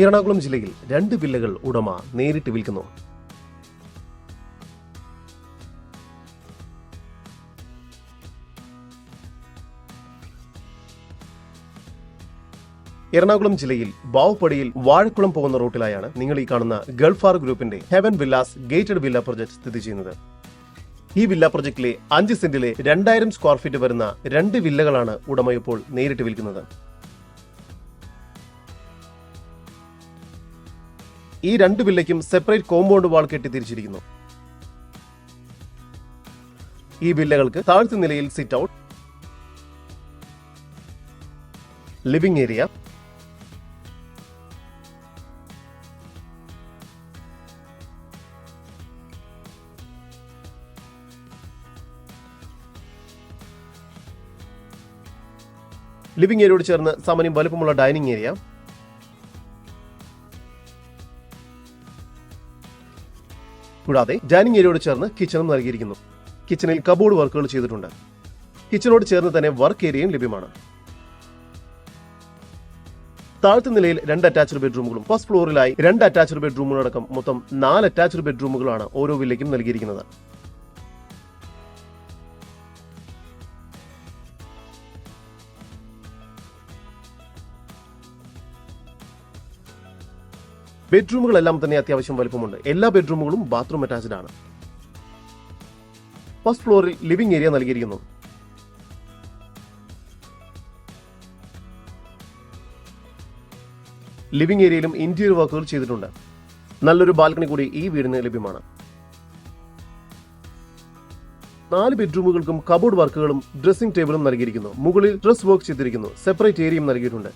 എറണാകുളം ജില്ലയിൽ രണ്ട് വില്ലകൾ ഉടമ നേരിട്ട് വിൽക്കുന്നു. എറണാകുളം ജില്ലയിൽ ബാവുപടിയിൽ വാഴക്കുളം പോകുന്ന റൂട്ടിലായാണ് നിങ്ങൾ ഈ കാണുന്ന ഗൾഫാർ ഗ്രൂപ്പിന്റെ heaven villas gated villa project സ്ഥിതി ചെയ്യുന്നത്. ഈ വില്ല പ്രൊജക്ടിലെ അഞ്ച് സെന്റിലെ രണ്ടായിരം സ്ക്വയർ ഫീറ്റ് വരുന്ന രണ്ട് വില്ലകളാണ് ഉടമ ഇപ്പോൾ നേരിട്ട് വിൽക്കുന്നത്. ഈ രണ്ട് വില്ലയ്ക്കും സെപ്പറേറ്റ് കോമ്പൗണ്ട് വാൾ കെട്ടി തിരിച്ചിരിക്കുന്നു ഈ വില്ലകൾക്ക് താഴ്ത്ത നിലയിൽ sit out living area living ഏരിയയോട് ചേർന്ന് സമനം വലുപ്പമുള്ള ഡൈനിങ് ഏരിയ കൂടാതെ ഡൈനിങ് ഏരിയയോട് ചേർന്ന് കിച്ചണും നൽകിയിരിക്കുന്നു. കിച്ചണിൽ കബോർഡ് വർക്കുകൾ ചെയ്തിട്ടുണ്ട്. കിച്ചണോട് ചേർന്ന് തന്നെ വർക്ക് ഏരിയയും ലഭ്യമാണ്. താഴത്തെ നിലയിൽ രണ്ട് അറ്റാച്ച്ഡ് ബെഡ്റൂമുകളും ഫസ്റ്റ് ഫ്ലോറിലായി രണ്ട് അറ്റാച്ച്ഡ് ബെഡ്റൂമുകളടക്കം മൊത്തം നാല് അറ്റാച്ച്ഡ് ബെഡ്റൂമുകളാണ് ഓരോ വില്ലയ്ക്കും നൽകിയിരിക്കുന്നത്. ബെഡ്റൂമുകളെല്ലാം തന്നെ അത്യാവശ്യം വലുപ്പമുണ്ട്. എല്ലാ ബെഡ്റൂമുകളും ബാത്റൂം അറ്റാച്ച്ഡ് ആണ്. ഫസ്റ്റ് ഫ്ലോറിൽ ലിവിംഗ് ഏരിയ നൽകിയിരിക്കുന്നു. ലിവിംഗ് ഏരിയയിലും ഇന്റീരിയർ വർക്കുകൾ ചെയ്തിട്ടുണ്ട്. നല്ലൊരു ബാൽക്കണി കൂടി ഈ വീടിന് ലഭ്യമാണ്. നാല് ബെഡ്റൂമുകൾക്കും കബോർഡ് വർക്കുകളും ഡ്രസ്സിംഗ് ടേബിളും നൽകിയിരിക്കുന്നു. മുകളിൽ ഡ്രസ് വർക്ക് ചെയ്തിരിക്കുന്നു. സെപ്പറേറ്റ് ഏരിയയും നൽകിയിട്ടുണ്ട്.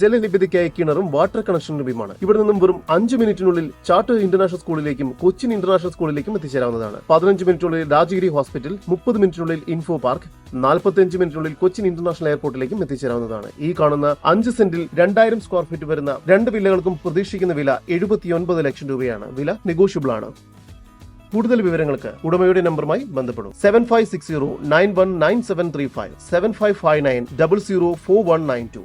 ജലലഭ്യതയ്ക്കായി കിണറും വാട്ടർ കണക്ഷൻ ലഭ്യമാണ് ഇവിടെ നിന്നും വെറും അഞ്ച് മിനിറ്റിനുള്ളിൽ ചാർട്ടർ ഇന്റർനാഷണൽ സ്കൂളിലേക്കും കൊച്ചിൻ ഇന്റർനാഷണൽ സ്കൂളിലേക്കും എത്തിച്ചേരാവുന്നതാണ്. പതിനഞ്ച് മിനിറ്റിനുള്ളിൽ രാജഗിരി ഹോസ്പിറ്റൽ മുപ്പത് മിനിറ്റിനുള്ളിൽ ഇൻഫോ പാർക്ക് നാൽപ്പത്തിയഞ്ച് മിനിറ്റിനുള്ളിൽ കൊച്ചിൻ ഇന്റർനാഷണൽ എയർപോർട്ടിലേക്കും എത്തിച്ചേരാവുന്നതാണ്. ഈ കാണുന്ന അഞ്ച് സെന്റിൽ രണ്ടായിരം സ്ക്വയർ ഫീറ്റ് വരുന്ന രണ്ട് വില്ലകൾക്കും പ്രതീക്ഷിക്കുന്ന വില എഴുപത്തിയൊൻപത് ലക്ഷം രൂപയാണ്. വില നെഗോഷ്യബിൾ ആണ്. കൂടുതൽ വിവരങ്ങൾക്ക് ഉടമയുടെ നമ്പറുമായി ബന്ധപ്പെടും. Seven five six zero nine one nine seven three five seven five five nine double zero four one nine two